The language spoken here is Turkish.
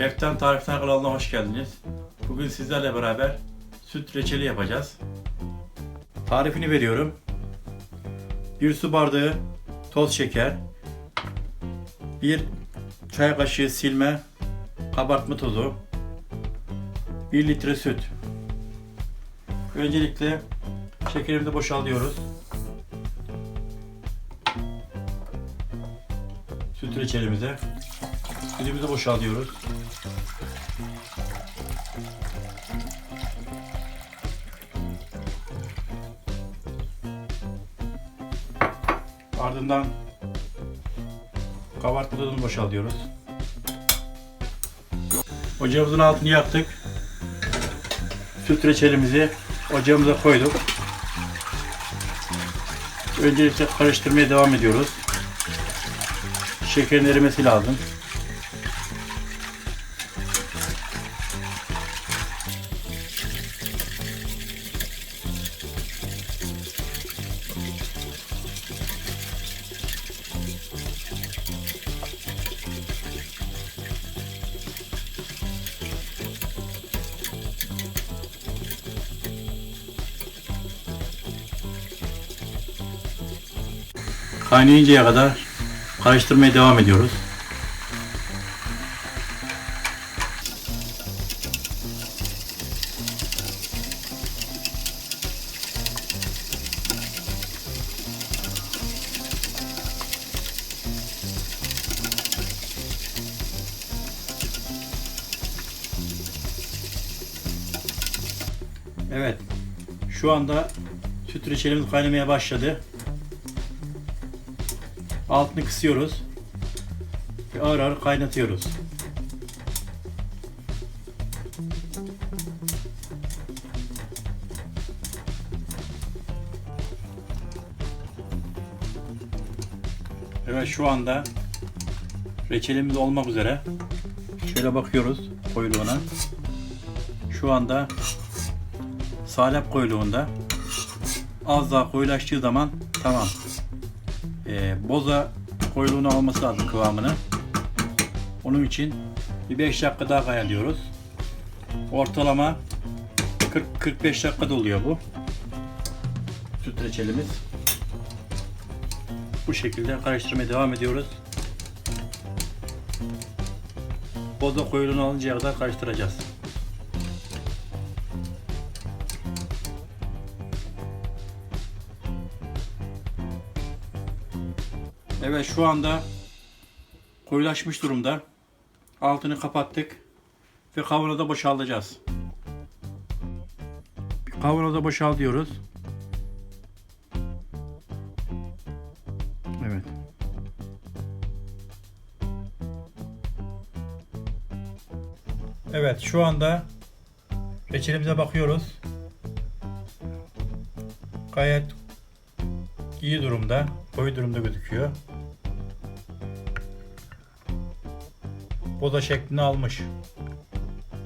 Şeften Tarifler kanalına hoş geldiniz. Bugün sizlerle beraber süt reçeli yapacağız. Tarifini veriyorum. 1 su bardağı toz şeker, 1 çay kaşığı silme kabartma tozu, 1 litre süt. Öncelikle şekerimizi boşaltıyoruz. Süt reçelimize. Sütümüzü boşaltıyoruz. Ardından kabartma tozunu boşaltıyoruz. Ocağımızın altını yaktık. Süt reçelimizi ocağımıza koyduk. Öncelikle karıştırmaya devam ediyoruz. Şekerin erimesi lazım. Kaynayıncaya kadar karıştırmaya devam ediyoruz. Evet. Şu anda süt reçelimiz kaynamaya başladı. Altını kısıyoruz. Ve ağır ağır kaynatıyoruz. Evet şu anda reçelimiz olmak üzere. Şöyle bakıyoruz koyuluğuna. Şu anda salep koyuluğunda. Az daha koyulaştığı zaman tamam e, boza koyuluğunu alması lazım kıvamını. Onun için bir 5 dakika daha kaynatıyoruz. Ortalama 40-45 dakikada oluyor bu. Süt reçelimiz. Bu şekilde karıştırmaya devam ediyoruz. Boza koyuluğunu alıncaya kadar karıştıracağız. Evet şu anda koyulaşmış durumda. Altını kapattık ve kavanoza boşaltacağız. Kavanoza boşaltıyoruz. Evet. Evet şu anda reçelimize bakıyoruz. Gayet iyi durumda, koyu durumda gözüküyor. Boza şeklini almış.